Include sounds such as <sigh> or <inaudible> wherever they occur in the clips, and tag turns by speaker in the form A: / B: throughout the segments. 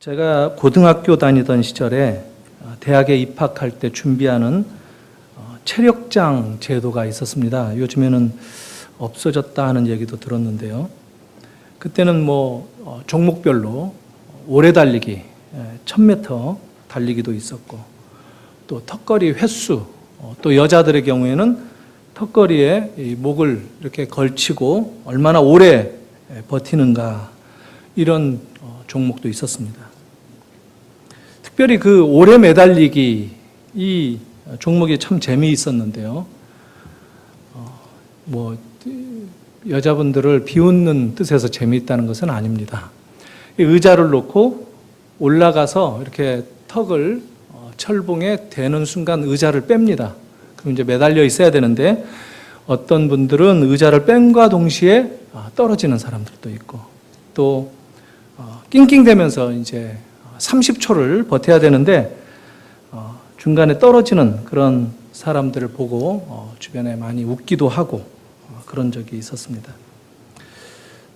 A: 제가 고등학교 다니던 시절에 어, 대학에 입학할 때 준비하는 어, 체력장 제도가 있었습니다. 요즘에는 없어졌다 하는 얘기도 들었는데요. 그때는 뭐 어, 종목별로 오래 달리기, 예, 1000m 달리기도 있었고 또 턱걸이 횟수, 어, 또 여자들의 경우에는 턱걸이에 이 목을 이렇게 걸치고 얼마나 오래 예, 버티는가 이런 어, 종목도 있었습니다. 특별히 그 오래 매달리기 이 종목이 참 재미있었는데요. 어, 뭐 여자분들을 비웃는 뜻에서 재미있다는 것은 아닙니다. 이 의자를 놓고 올라가서 이렇게 턱을 어, 철봉에 대는 순간 의자를 뺍니다. 그럼 이제 매달려 있어야 되는데 어떤 분들은 의자를 뺀과 동시에 아, 떨어지는 사람들도 있고 또 어, 낑낑대면서 이제 30초를 버텨야 되는데 어, 중간에 떨어지는 그런 사람들을 보고 어, 주변에 많이 웃기도 하고 어, 그런 적이 있었습니다.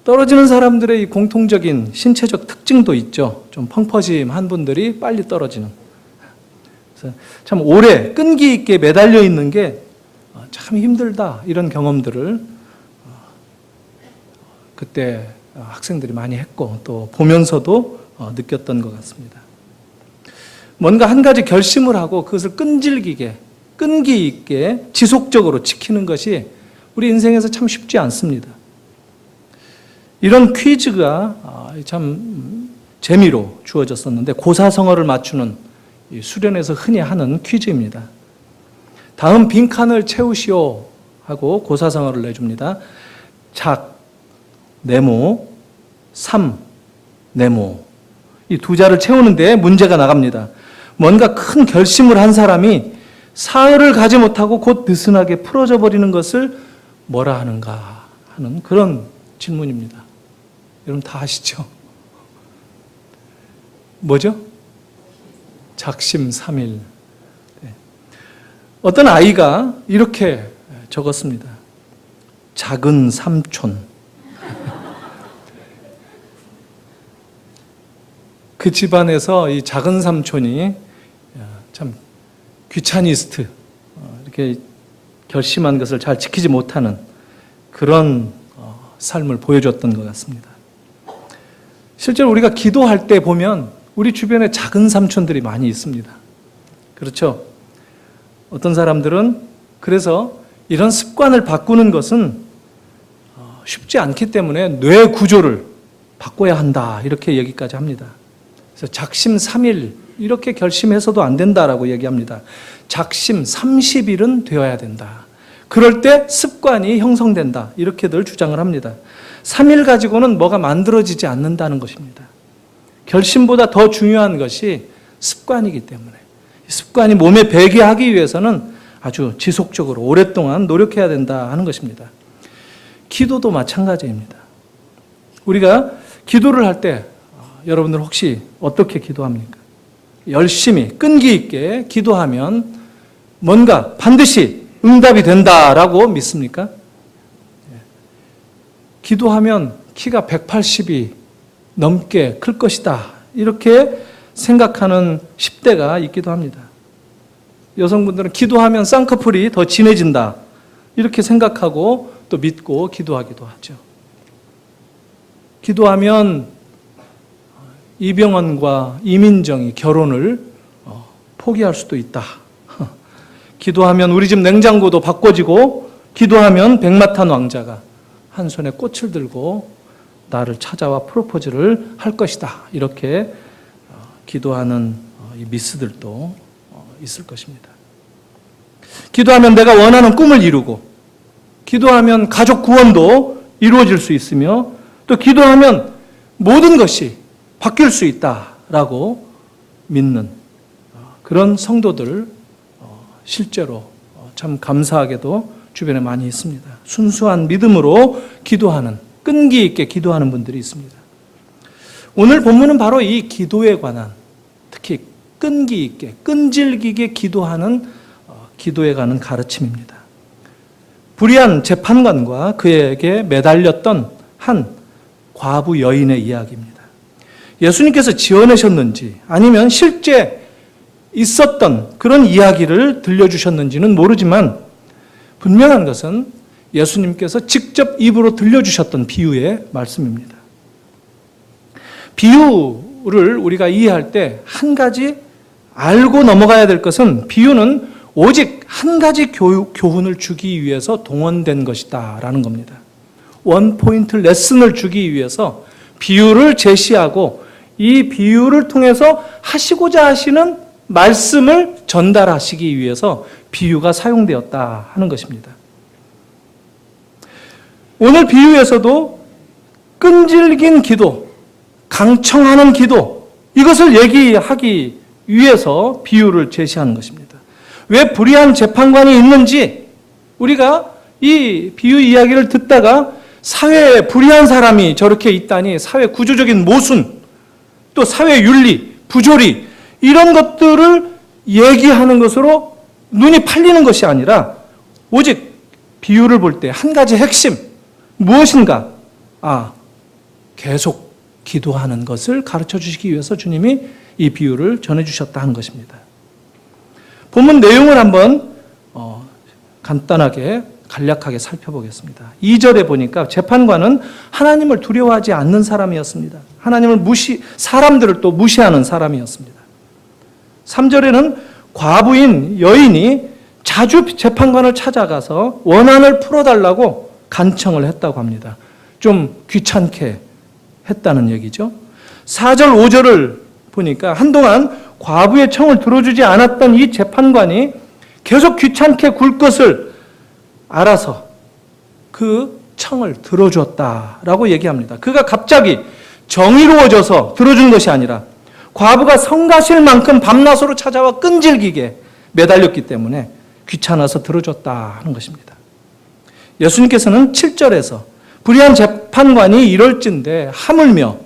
A: 떨어지는 사람들의 이 공통적인 신체적 특징도 있죠. 좀 펑퍼짐한 분들이 빨리 떨어지는. 참 오래 끈기 있게 매달려 있는 게 참 힘들다 이런 경험들을 그때 학생들이 많이 했고 또 보면서도 어, 느꼈던 것 같습니다. 뭔가 한 가지 결심을 하고 그것을 끈질기게, 끈기 있게 지속적으로 지키는 것이 우리 인생에서 참 쉽지 않습니다. 이런 퀴즈가 아, 참 재미로 주어졌었는데 고사성어를 맞추는 수련에서 흔히 하는 퀴즈입니다. 다음 빈칸을 채우시오 하고 고사성어를 내줍니다. 작, 네모, 삼, 네모. 이 두 자를 채우는데 문제가 나갑니다. 뭔가 큰 결심을 한 사람이 사흘을 가지 못하고 곧 느슨하게 풀어져 버리는 것을 뭐라 하는가 하는 그런 질문입니다. 여러분 다 아시죠? 뭐죠? 작심 삼일. 네. 어떤 아이가 이렇게 적었습니다. 작은 삼촌. 그 집안에서 이 작은 삼촌이 참 귀차니스트, 어, 이렇게 결심한 것을 잘 지키지 못하는 그런 어, 삶을 보여줬던 것 같습니다. 실제로 우리가 기도할 때 보면 우리 주변에 작은 삼촌들이 많이 있습니다. 그렇죠? 어떤 사람들은 그래서 이런 습관을 바꾸는 것은 어, 쉽지 않기 때문에 뇌 구조를 바꿔야 한다. 이렇게 얘기까지 합니다. 그래서 작심 3일 이렇게 결심해서도 안 된다라고 얘기합니다. 작심 30일은 되어야 된다. 그럴 때 습관이 형성된다. 이렇게들 주장을 합니다. 3일 가지고는 뭐가 만들어지지 않는다는 것입니다. 결심보다 더 중요한 것이 습관이기 때문에 습관이 몸에 배게 하기 위해서는 아주 지속적으로 오랫동안 노력해야 된다 하는 것입니다. 기도도 마찬가지입니다. 우리가 기도를 할 때 여러분들 혹시 어떻게 기도합니까? 열심히 끈기 있게 기도하면 뭔가 반드시 응답이 된다라고 믿습니까? 예. 기도하면 키가 180이 넘게 클 것이다. 이렇게 생각하는 10대가 있기도 합니다. 여성분들은 기도하면 쌍꺼풀이 더 진해진다. 이렇게 생각하고 또 믿고 기도하기도 하죠. 기도하면 이병헌과 이민정이 결혼을 어, 포기할 수도 있다. <laughs> 기도하면 우리 집 냉장고도 바꿔지고 기도하면 백마탄 왕자가 한 손에 꽃을 들고 나를 찾아와 프로포즈를 할 것이다. 이렇게 어, 기도하는 어, 이 미스들도 있을 것입니다. 기도하면 내가 원하는 꿈을 이루고 기도하면 가족 구원도 이루어질 수 있으며 또 기도하면 모든 것이 바뀔 수 있다라고 믿는 어, 그런 성도들 어, 실제로 어, 참 감사하게도 주변에 많이 있습니다. 순수한 믿음으로 기도하는 끈기 있게 기도하는 분들이 있습니다. 오늘 본문은 바로 이 기도에 관한 특히 끈기 있게 끈질기게 기도하는 기도에 관한 가르침입니다. 불의한 재판관과 그에게 매달렸던 한 과부 여인의 이야기입니다. 예수님께서 지어내셨는지 아니면 실제 있었던 그런 이야기를 들려주셨는지는 모르지만 분명한 것은 예수님께서 직접 입으로 들려주셨던 비유의 말씀입니다. 비유를 우리가 이해할 때 한 가지 알고 넘어가야 될 것은 비유는 오직 한 가지 교, 교훈을 주기 위해서 동원된 것이다 라는 겁니다. 원 포인트 레슨을 주기 위해서 비유를 제시하고 이 비유를 통해서 하시고자 하시는 말씀을 전달하시기 위해서 비유가 사용되었다 하는 것입니다. 오늘 비유에서도 끈질긴 기도, 강청하는 기도, 이것을 얘기하기 위해서 비유를 제시하는 것입니다. 왜 불의한 재판관이 있는지 우리가 이 비유 이야기를 듣다가 사회에 불의한 사람이 저렇게 있다니 사회 구조적인 모순, 또 사회 윤리, 부조리, 이런 것들을 얘기하는 것으로 눈이 팔리는 것이 아니라 오직 비유를 볼 때 한 가지 핵심, 무엇인가? 아, 계속 기도하는 것을 가르쳐 주시기 위해서 주님이 이 비유를 전해 주셨다 한 것입니다. 본문 내용을 한번 어, 간단하게 간략하게 살펴보겠습니다. 2절에 보니까 재판관은 하나님을 두려워하지 않는 사람이었습니다. 하나님을 무시 사람들을 또 무시하는 사람이었습니다. 3절에는 과부인 여인이 자주 재판관을 찾아가서 원한을 풀어달라고 간청을 했다고 합니다. 좀 귀찮게 했다는 얘기죠. 4절, 5절을 보니까 한동안 과부의 청을 들어주지 않았던 이 재판관이 계속 귀찮게 굴 것을 알아서 그 청을 들어줬다라고 얘기합니다. 그가 갑자기 정의로워져서 들어준 것이 아니라 과부가 성가실 만큼 밤낮으로 찾아와 끈질기게 매달렸기 때문에 귀찮아서 들어줬다 하는 것입니다. 예수님께서는 7절에서 불의한 재판관이 이럴진데 하물며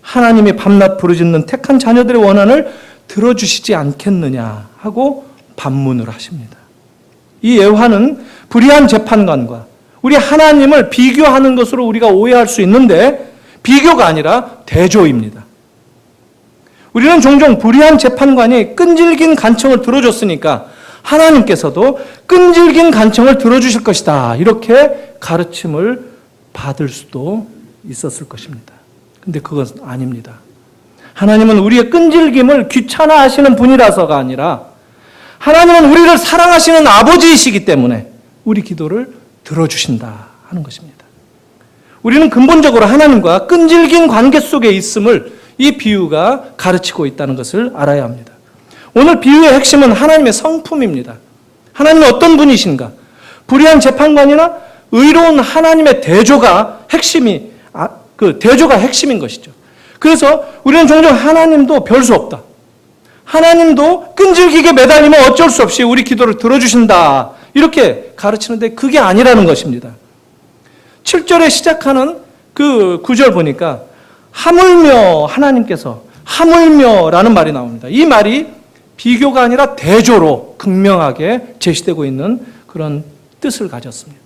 A: 하나님이 밤낮 부르짖는 택한 자녀들의 원한을 들어주시지 않겠느냐 하고 반문을 하십니다. 이 예화는 불의한 재판관과 우리 하나님을 비교하는 것으로 우리가 오해할 수 있는데 비교가 아니라 대조입니다. 우리는 종종 불의한 재판관이 끈질긴 간청을 들어줬으니까 하나님께서도 끈질긴 간청을 들어주실 것이다. 이렇게 가르침을 받을 수도 있었을 것입니다. 근데 그건 아닙니다. 하나님은 우리의 끈질김을 귀찮아 하시는 분이라서가 아니라 하나님은 우리를 사랑하시는 아버지이시기 때문에 우리 기도를 들어주신다 하는 것입니다. 우리는 근본적으로 하나님과 끈질긴 관계 속에 있음을 이 비유가 가르치고 있다는 것을 알아야 합니다. 오늘 비유의 핵심은 하나님의 성품입니다. 하나님은 어떤 분이신가? 불의한 재판관이나 의로운 하나님의 대조가 핵심이 아, 그 대조가 핵심인 것이죠. 그래서 우리는 종종 하나님도 별 수 없다. 하나님도 끈질기게 매달리면 어쩔 수 없이 우리 기도를 들어주신다. 이렇게 가르치는데 그게 아니라는 것입니다. 7절에 시작하는 그 구절 보니까 하물며 하나님께서 하물며라는 말이 나옵니다. 이 말이 비교가 아니라 대조로 극명하게 제시되고 있는 그런 뜻을 가졌습니다.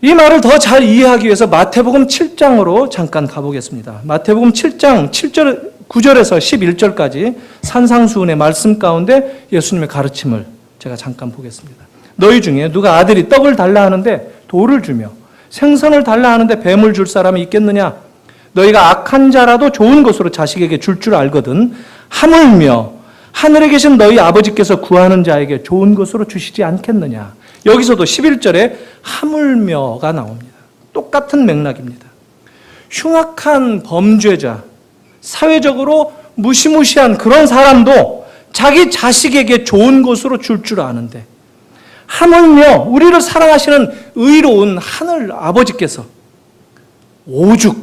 A: 이 말을 더 잘 이해하기 위해서 마태복음 7장으로 잠깐 가보겠습니다. 마태복음 7장 7절 9절에서 11절까지 산상수훈의 말씀 가운데 예수님의 가르침을 제가 잠깐 보겠습니다. 너희 중에 누가 아들이 떡을 달라 하는데 돌을 주며 생선을 달라 하는데 뱀을 줄 사람이 있겠느냐? 너희가 악한 자라도 좋은 것으로 자식에게 줄줄 알거든 하물며 하늘에 계신 너희 아버지께서 구하는 자에게 좋은 것으로 주시지 않겠느냐? 여기서도 11절에 하물며가 나옵니다. 똑같은 맥락입니다. 흉악한 범죄자, 사회적으로 무시무시한 그런 사람도 자기 자식에게 좋은 것으로 줄줄 아는데 하물며 우리를 사랑하시는 의로운 하늘 아버지께서 오죽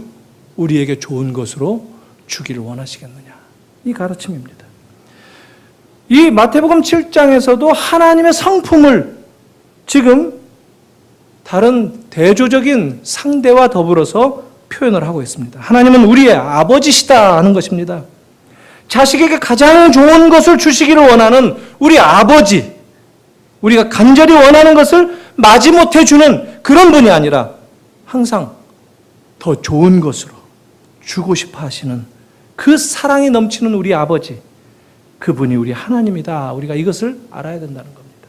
A: 우리에게 좋은 것으로 주기를 원하시겠느냐. 이 가르침입니다. 이 마태복음 7장에서도 하나님의 성품을 지금 다른 대조적인 상대와 더불어서 표현을 하고 있습니다. 하나님은 우리의 아버지시다 하는 것입니다. 자식에게 가장 좋은 것을 주시기를 원하는 우리 아버지, 우리가 간절히 원하는 것을 마지못해 주는 그런 분이 아니라 항상 더 좋은 것으로 주고 싶어 하시는 그 사랑이 넘치는 우리 아버지, 그분이 우리 하나님이다. 우리가 이것을 알아야 된다는 겁니다.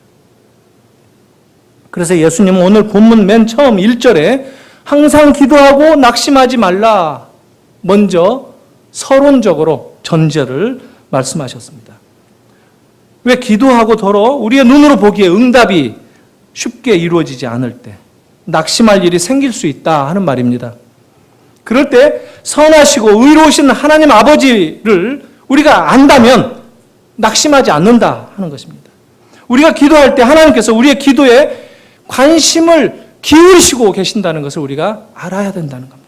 A: 그래서 예수님은 오늘 본문 맨 처음 1절에 항상 기도하고 낙심하지 말라. 먼저 서론적으로 전제를 말씀하셨습니다. 왜 기도하고 더러 우리의 눈으로 보기에 응답이 쉽게 이루어지지 않을 때 낙심할 일이 생길 수 있다 하는 말입니다. 그럴 때 선하시고 의로우신 하나님 아버지를 우리가 안다면 낙심하지 않는다 하는 것입니다. 우리가 기도할 때 하나님께서 우리의 기도에 관심을 기울이시고 계신다는 것을 우리가 알아야 된다는 겁니다.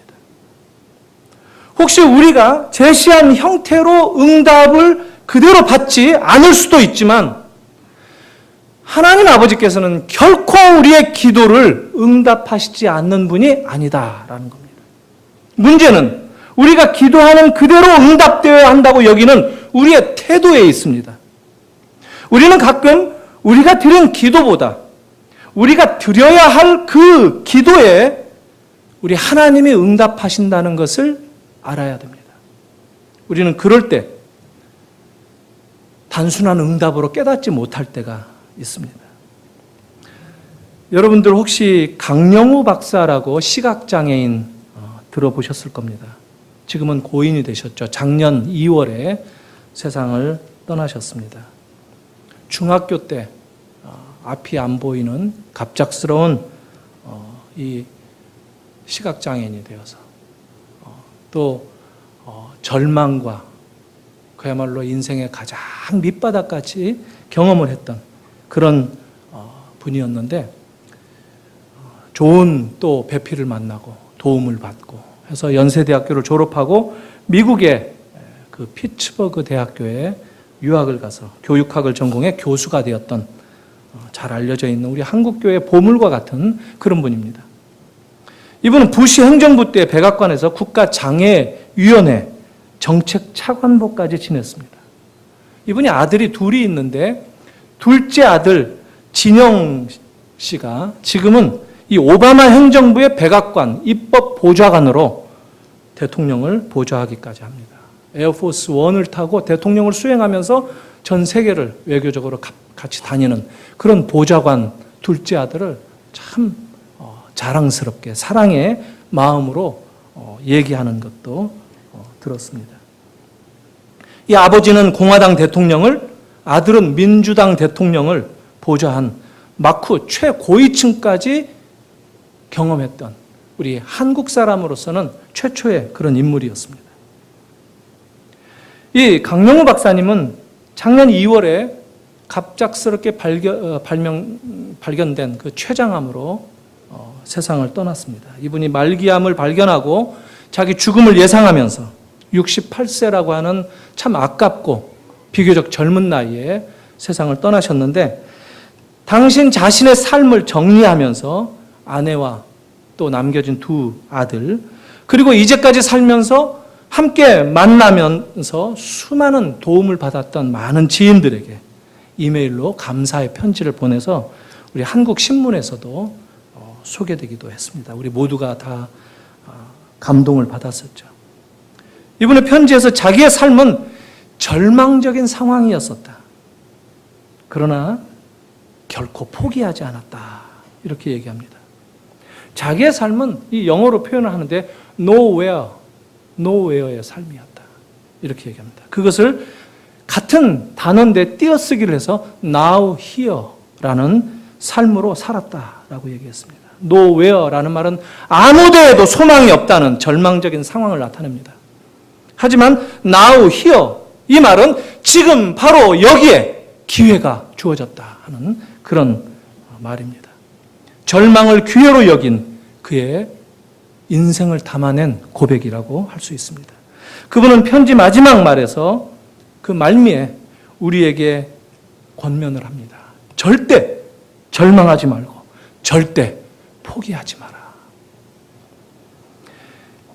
A: 혹시 우리가 제시한 형태로 응답을 그대로 받지 않을 수도 있지만 하나님 아버지께서는 결코 우리의 기도를 응답하시지 않는 분이 아니다라는 겁니다. 문제는 우리가 기도하는 그대로 응답되어야 한다고 여기는 우리의 태도에 있습니다. 우리는 가끔 우리가 드린 기도보다 우리가 드려야 할 그 기도에 우리 하나님이 응답하신다는 것을 알아야 됩니다. 우리는 그럴 때 단순한 응답으로 깨닫지 못할 때가 있습니다. 여러분들 혹시 강영우 박사라고 시각장애인 어, 들어보셨을 겁니다. 지금은 고인이 되셨죠. 작년 2월에 세상을 떠나셨습니다. 중학교 때 어, 앞이 안 보이는 갑작스러운 어, 이 시각장애인이 되어서 어, 또 어, 절망과 그야말로 인생의 가장 밑바닥까지 경험을 했던 그런 어, 분이었는데 어, 좋은 또 배필을 만나고 도움을 받고 해서 연세대학교를 졸업하고 미국의 그 피츠버그 대학교에 유학을 가서 교육학을 전공해 교수가 되었던 어, 잘 알려져 있는 우리 한국교회 보물과 같은 그런 분입니다. 이분은 부시 행정부 때 백악관에서 국가장애위원회 정책 차관보까지 지냈습니다. 이분이 아들이 둘이 있는데 둘째 아들 진영 씨가 지금은 이 오바마 행정부의 백악관 입법 보좌관으로 대통령을 보좌하기까지 합니다. 에어포스 원을 타고 대통령을 수행하면서 전 세계를 외교적으로 같이 다니는 그런 보좌관 둘째 아들을 참 어, 자랑스럽게 사랑의 마음으로 어, 얘기하는 것도 어, 들었습니다. 이 아버지는 공화당 대통령을 아들은 민주당 대통령을 보좌한 마쿠 최고위층까지 경험했던 우리 한국 사람으로서는 최초의 그런 인물이었습니다. 이 강영우 박사님은 작년 2월에 갑작스럽게 발견, 어, 발명, 발견된 그 췌장암으로 어, 세상을 떠났습니다. 이분이 말기암을 발견하고 자기 죽음을 예상하면서 68세라고 하는 참 아깝고 비교적 젊은 나이에 세상을 떠나셨는데 당신 자신의 삶을 정리하면서 아내와 또 남겨진 두 아들 그리고 이제까지 살면서 함께 만나면서 수많은 도움을 받았던 많은 지인들에게 이메일로 감사의 편지를 보내서 우리 한국 신문에서도 어, 소개되기도 했습니다. 우리 모두가 다 어, 감동을 받았었죠. 이분의 편지에서 자기의 삶은 절망적인 상황이었었다. 그러나 결코 포기하지 않았다. 이렇게 얘기합니다. 자기의 삶은 이 영어로 표현을 하는데 nowhere, nowhere의 삶이었다. 이렇게 얘기합니다. 그것을 같은 단어인데 띄어쓰기를 해서 now here라는 삶으로 살았다라고 얘기했습니다. Nowhere라는 말은 아무 데에도 소망이 없다는 절망적인 상황을 나타냅니다. 하지만 now here 이 말은 지금 바로 여기에 기회가 주어졌다 하는 그런 말입니다. 절망을 기회로 여긴 그의 인생을 담아낸 고백이라고 할 수 있습니다. 그분은 편지 마지막 말에서 그 말미에 우리에게 권면을 합니다. 절대 절망하지 말고 절대 포기하지 마라.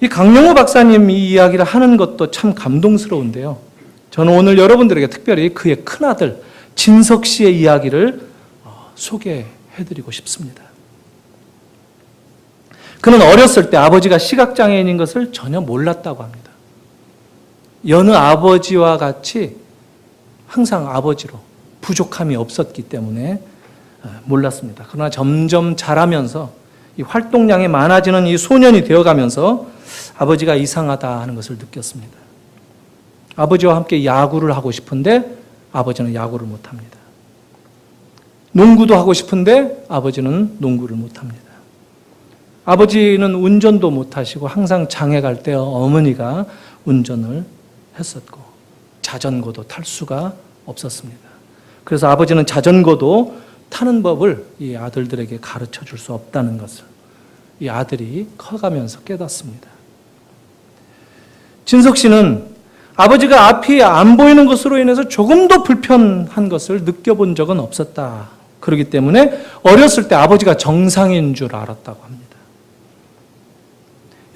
A: 이 강영호 박사님 이 이야기를 하는 것도 참 감동스러운데요. 저는 오늘 여러분들에게 특별히 그의 큰아들 진석 씨의 이야기를 어, 소개해 드리고 싶습니다. 그는 어렸을 때 아버지가 시각장애인인 것을 전혀 몰랐다고 합니다. 여느 아버지와 같이 항상 아버지로 부족함이 없었기 때문에 어, 몰랐습니다. 그러나 점점 자라면서 이 활동량이 많아지는 이 소년이 되어가면서 아버지가 이상하다 하는 것을 느꼈습니다. 아버지와 함께 야구를 하고 싶은데 아버지는 야구를 못합니다. 농구도 하고 싶은데 아버지는 농구를 못합니다. 아버지는 운전도 못하시고 항상 장에 갈 때 어머니가 운전을 했었고 자전거도 탈 수가 없었습니다. 그래서 아버지는 자전거도 타는 법을 이 아들들에게 가르쳐 줄 수 없다는 것을 이 아들이 커가면서 깨닫습니다. 진석 씨는 아버지가 앞이 안 보이는 것으로 인해서 조금도 불편한 것을 느껴본 적은 없었다. 그렇기 때문에 어렸을 때 아버지가 정상인 줄 알았다고 합니다.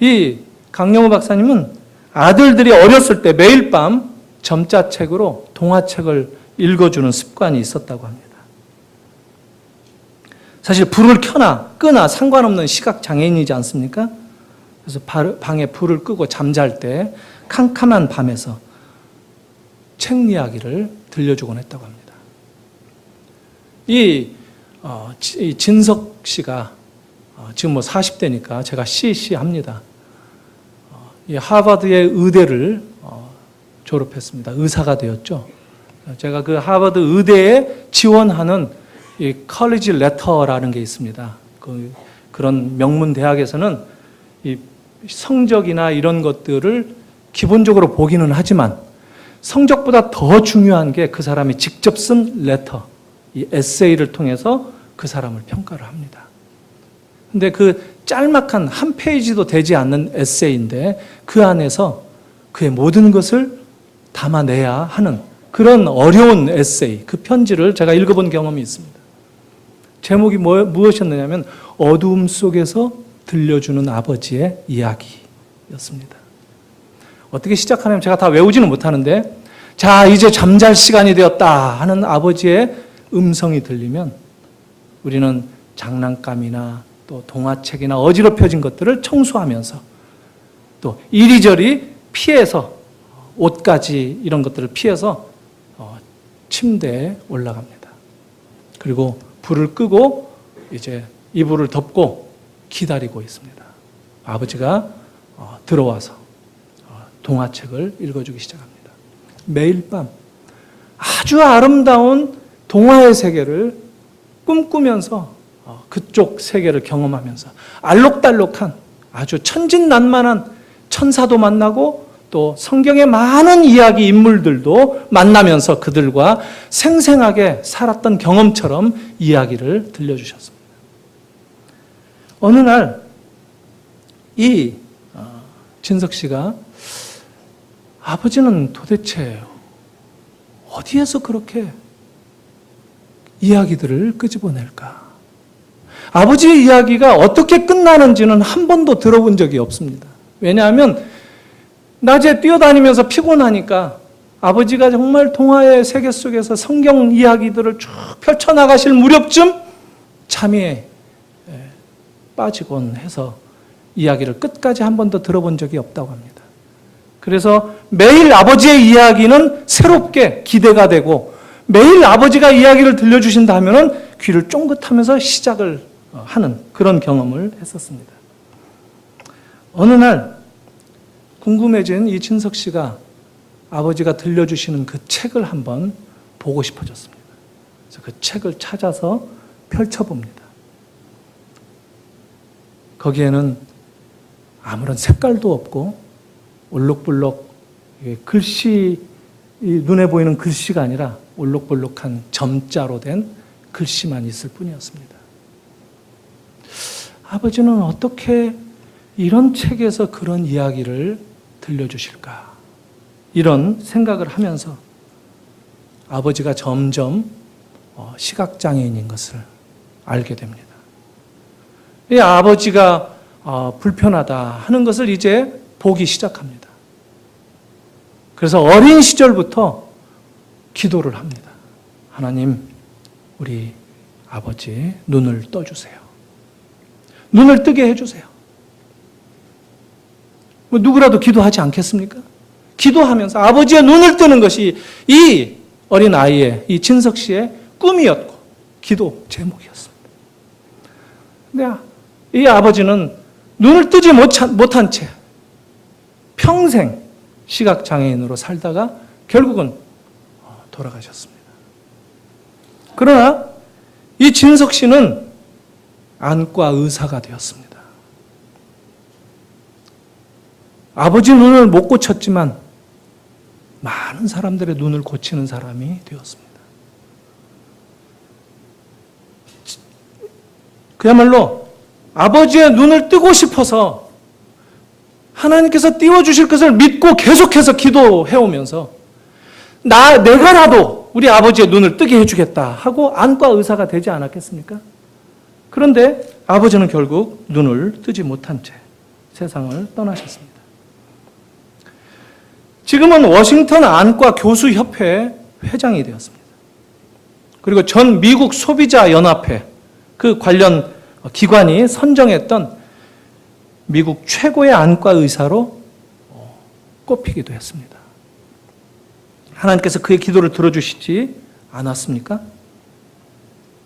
A: 이 강영호 박사님은 아들들이 어렸을 때 매일 밤 점자책으로 동화책을 읽어주는 습관이 있었다고 합니다. 사실 불을 켜나 끄나 상관없는 시각 장애인이지 않습니까? 그래서 방에 불을 끄고 잠잘 때 캄캄한 밤에서 책 이야기를 들려주곤 했다고 합니다. 이, 어, 이 진석 씨가 어, 지금 뭐 40대니까 제가 CC 합니다. 어, 이 하버드의 의대를 어, 졸업했습니다. 의사가 되었죠. 제가 그 하버드 의대에 지원하는 이 컬리지 레터라는 게 있습니다. 그, 그런 명문 대학에서는 이 성적이나 이런 것들을 기본적으로 보기는 하지만 성적보다 더 중요한 게 그 사람이 직접 쓴 레터, 이 에세이를 통해서 그 사람을 평가를 합니다. 근데 그 짤막한 한 페이지도 되지 않는 에세이인데 그 안에서 그의 모든 것을 담아내야 하는 그런 어려운 에세이, 그 편지를 제가 읽어본 경험이 있습니다. 제목이 뭐, 무엇이었느냐면 어두움 속에서 들려주는 아버지의 이야기였습니다. 어떻게 시작하냐면 제가 다 외우지는 못하는데 자, 이제 잠잘 시간이 되었다 하는 아버지의 음성이 들리면 우리는 장난감이나 또 동화책이나 어지럽혀진 것들을 청소하면서 또 이리저리 피해서 옷까지 이런 것들을 피해서 어, 침대에 올라갑니다. 그리고 불을 끄고 이제 이불을 덮고 기다리고 있습니다. 아버지가 어, 들어와서 어, 동화책을 읽어주기 시작합니다. 매일 밤 아주 아름다운 동화의 세계를 꿈꾸면서 어, 그쪽 세계를 경험하면서 알록달록한 아주 천진난만한 천사도 만나고 또 성경의 많은 이야기 인물들도 만나면서 그들과 생생하게 살았던 경험처럼 이야기를 들려주셨습니다. 어느 날이 어, 진석 씨가 아버지는 도대체 어디에서 그렇게 이야기들을 끄집어낼까? 아버지의 이야기가 어떻게 끝나는지는 한 번도 들어본 적이 없습니다. 왜냐하면 낮에 뛰어다니면서 피곤하니까 아버지가 정말 동화의 세계 속에서 성경 이야기들을 쭉 펼쳐나가실 무렵쯤 잠에 빠지곤 해서 이야기를 끝까지 한 번도 들어본 적이 없다고 합니다. 그래서 매일 아버지의 이야기는 새롭게 기대가 되고 매일 아버지가 이야기를 들려주신다 하면은 귀를 쫑긋하면서 시작을 하는 그런 경험을 했었습니다. 어느 날 궁금해진 이 진석 씨가 아버지가 들려주시는 그 책을 한번 보고 싶어졌습니다. 그래서 그 책을 찾아서 펼쳐봅니다. 거기에는 아무런 색깔도 없고 올록블록 글씨 눈에 보이는 글씨가 아니라 올록볼록한 점자로 된 글씨만 있을 뿐이었습니다. 아버지는 어떻게 이런 책에서 그런 이야기를 들려주실까? 이런 생각을 하면서 아버지가 점점 어, 시각장애인인 것을 알게 됩니다. 이 아버지가 어, 불편하다 하는 것을 이제 보기 시작합니다. 그래서 어린 시절부터 기도를 합니다. 하나님, 우리 아버지 눈을 떠주세요. 눈을 뜨게 해주세요. 뭐 누구라도 기도하지 않겠습니까? 기도하면서 아버지의 눈을 뜨는 것이 이 어린 아이의 이 진석 씨의 꿈이었고 기도 제목이었습니다. 근데 이 아버지는 눈을 뜨지 못한, 채 평생 시각 장애인으로 살다가 결국은 돌아가셨습니다. 그러나 이 진석 씨는 안과 의사가 되었습니다. 아버지 눈을 못 고쳤지만 많은 사람들의 눈을 고치는 사람이 되었습니다. 그야말로 아버지의 눈을 뜨고 싶어서 하나님께서 띄워주실 것을 믿고 계속해서 기도해 오면서 나, 내가라도 우리 아버지의 눈을 뜨게 해주겠다 하고 안과 의사가 되지 않았겠습니까? 그런데 아버지는 결국 눈을 뜨지 못한 채 세상을 떠나셨습니다. 지금은 워싱턴 안과 교수협회 회장이 되었습니다. 그리고 전 미국 소비자 연합회 그 관련 기관이 선정했던 미국 최고의 안과 의사로 꼽히기도 했습니다. 하나님께서 그의 기도를 들어주시지 않았습니까?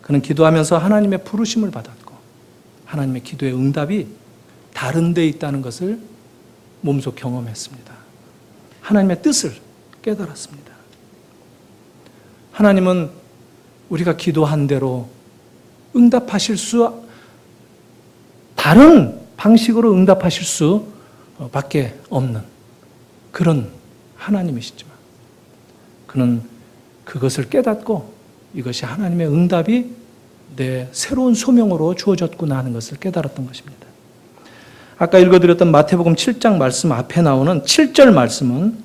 A: 그는 기도하면서 하나님의 부르심을 받았고 하나님의 기도의 응답이 다른 데 있다는 것을 몸소 경험했습니다. 하나님의 뜻을 깨달았습니다. 하나님은 우리가 기도한 대로 응답하실 수 다른 방식으로 응답하실 수 밖에 없는 그런 하나님이시지만 그는 그것을 깨닫고 이것이 하나님의 응답이 내 새로운 소명으로 주어졌구나 하는 것을 깨달았던 것입니다. 아까 읽어드렸던 마태복음 7장 말씀 앞에 나오는 7절 말씀은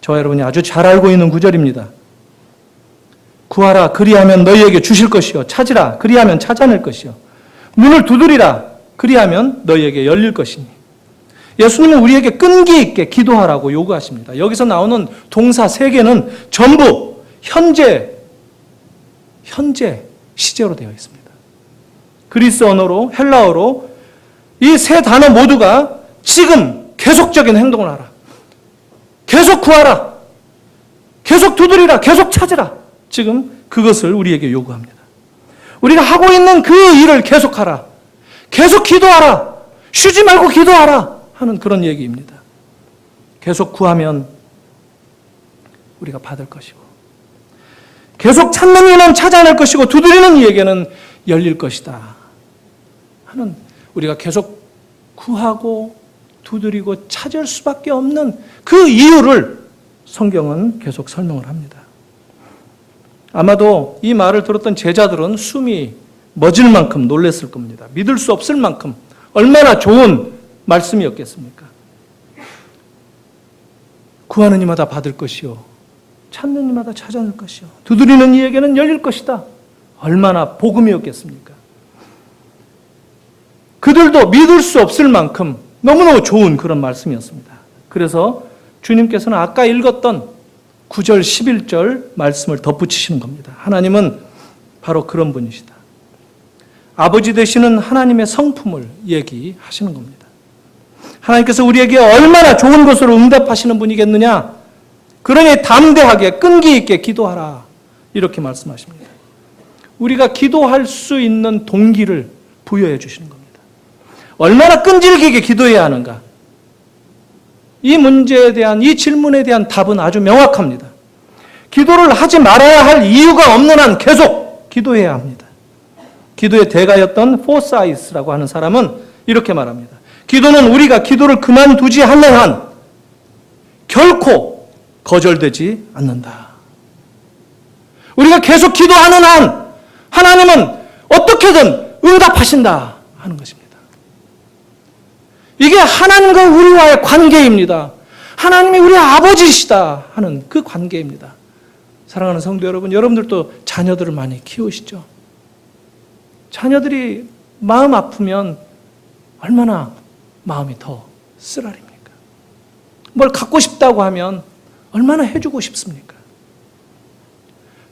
A: 저와 여러분이 아주 잘 알고 있는 구절입니다. 구하라 그리하면 너희에게 주실 것이요 찾으라 그리하면 찾아낼 것이요 문을 두드리라 그리하면 너희에게 열릴 것이니 예수님은 우리에게 끈기 있게 기도하라고 요구하십니다. 여기서 나오는 동사 세 개는 전부 현재 현재 시제로 되어 있습니다. 그리스 언어로 헬라어로 이 세 단어 모두가 지금 계속적인 행동을 하라. 계속 구하라. 계속 두드리라. 계속 찾으라. 지금 그것을 우리에게 요구합니다. 우리가 하고 있는 그 일을 계속하라. 계속 기도하라. 쉬지 말고 기도하라. 하는 그런 얘기입니다. 계속 구하면 우리가 받을 것이고, 계속 찾는 이는 찾아낼 것이고, 두드리는 이에게는 열릴 것이다. 하는 우리가 계속 구하고 두드리고 찾을 수밖에 없는 그 이유를 성경은 계속 설명을 합니다. 아마도 이 말을 들었던 제자들은 숨이 멎을 만큼 놀랐을 겁니다. 믿을 수 없을 만큼 얼마나 좋은 말씀이었겠습니까? 구하는 이마다 받을 것이요. 찾는 이마다 찾아낼 것이요. 두드리는 이에게는 열릴 것이다. 얼마나 복음이었겠습니까? 그들도 믿을 수 없을 만큼 너무너무 좋은 그런 말씀이었습니다. 그래서 주님께서는 아까 읽었던 9절, 11절 말씀을 덧붙이시는 겁니다. 하나님은 바로 그런 분이시다. 아버지 되시는 하나님의 성품을 얘기하시는 겁니다. 하나님께서 우리에게 얼마나 좋은 것으로 응답하시는 분이겠느냐? 그러니 담대하게 끈기 있게 기도하라. 이렇게 말씀하십니다. 우리가 기도할 수 있는 동기를 부여해 주시는 겁니다. 얼마나 끈질기게 기도해야 하는가? 이 문제에 대한, 이 질문에 대한 답은 아주 명확합니다. 기도를 하지 말아야 할 이유가 없는 한 계속 기도해야 합니다. 기도의 대가였던 포사이스라고 하는 사람은 이렇게 말합니다. 기도는 우리가 기도를 그만두지 않는 한 결코 거절되지 않는다. 우리가 계속 기도하는 한 하나님은 어떻게든 응답하신다 하는 것입니다. 이게 하나님과 우리와의 관계입니다. 하나님이 우리 아버지시다 하는 그 관계입니다. 사랑하는 성도 여러분, 여러분들도 자녀들을 많이 키우시죠? 자녀들이 마음 아프면 얼마나 마음이 더 쓰라립니까? 뭘 갖고 싶다고 하면 얼마나 해주고 싶습니까?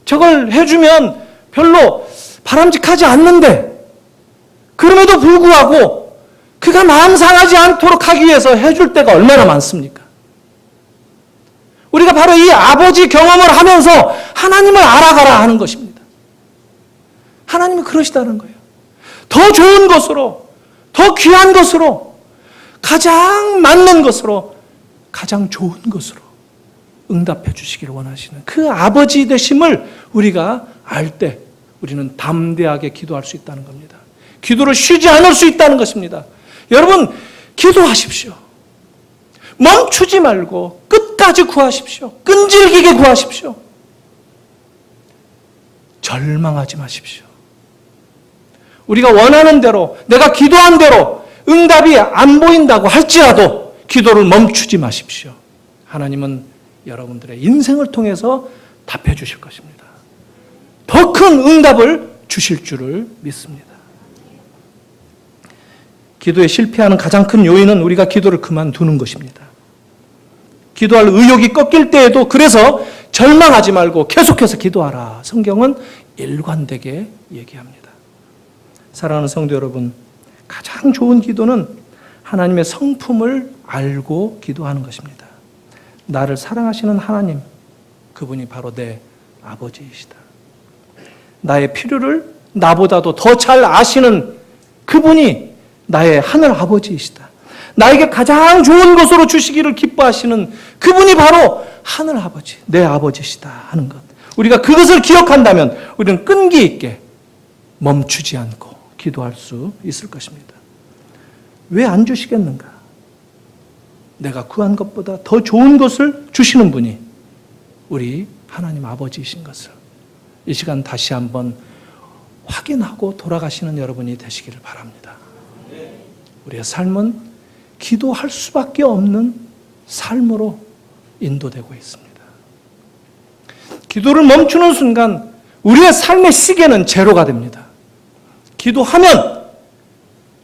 A: 저걸 해주면 별로 바람직하지 않는데, 그럼에도 불구하고 그가 마음 상하지 않도록 하기 위해서 해줄 때가 얼마나 많습니까? 우리가 바로 이 아버지 경험을 하면서 하나님을 알아가라 하는 것입니다. 하나님은 그러시다는 거예요. 더 좋은 것으로, 더 귀한 것으로, 가장 맞는 것으로, 가장 좋은 것으로 응답해 주시기를 원하시는 그 아버지 되심을 우리가 알 때 우리는 담대하게 기도할 수 있다는 겁니다. 기도를 쉬지 않을 수 있다는 것입니다. 여러분, 기도하십시오. 멈추지 말고 끝까지 구하십시오. 끈질기게 구하십시오. 절망하지 마십시오. 우리가 원하는 대로, 내가 기도한 대로 응답이 안 보인다고 할지라도 기도를 멈추지 마십시오. 하나님은 여러분들의 인생을 통해서 답해 주실 것입니다. 더 큰 응답을 주실 줄을 믿습니다. 기도에 실패하는 가장 큰 요인은 우리가 기도를 그만두는 것입니다. 기도할 의욕이 꺾일 때에도 그래서 절망하지 말고 계속해서 기도하라. 성경은 일관되게 얘기합니다. 사랑하는 성도 여러분, 가장 좋은 기도는 하나님의 성품을 알고 기도하는 것입니다. 나를 사랑하시는 하나님, 그분이 바로 내 아버지이시다. 나의 필요를 나보다도 더 잘 아시는 그분이 나의 하늘 아버지이시다. 나에게 가장 좋은 것으로 주시기를 기뻐하시는 그분이 바로 하늘 아버지, 내 아버지시다 하는 것. 우리가 그것을 기억한다면 우리는 끈기 있게 멈추지 않고 기도할 수 있을 것입니다. 왜 안 주시겠는가? 내가 구한 것보다 더 좋은 것을 주시는 분이 우리 하나님 아버지이신 것을 이 시간 다시 한번 확인하고 돌아가시는 여러분이 되시기를 바랍니다. 우리의 삶은 기도할 수밖에 없는 삶으로 인도되고 있습니다. 기도를 멈추는 순간 우리의 삶의 시계는 제로가 됩니다. 기도하면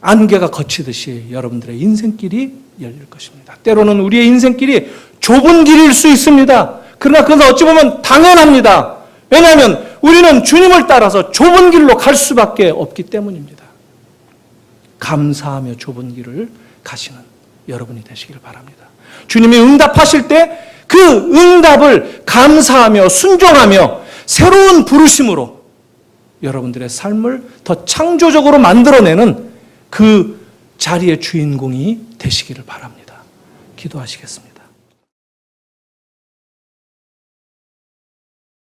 A: 안개가 거치듯이 여러분들의 인생길이 열릴 것입니다. 때로는 우리의 인생길이 좁은 길일 수 있습니다. 그러나 그것은 어찌 보면 당연합니다. 왜냐하면 우리는 주님을 따라서 좁은 길로 갈 수밖에 없기 때문입니다. 감사하며 좁은 길을 가시는 여러분이 되시기를 바랍니다. 주님이 응답하실 때 그 응답을 감사하며 순종하며 새로운 부르심으로 여러분들의 삶을 더 창조적으로 만들어내는 그 자리의 주인공이 되시기를 바랍니다. 기도하시겠습니다.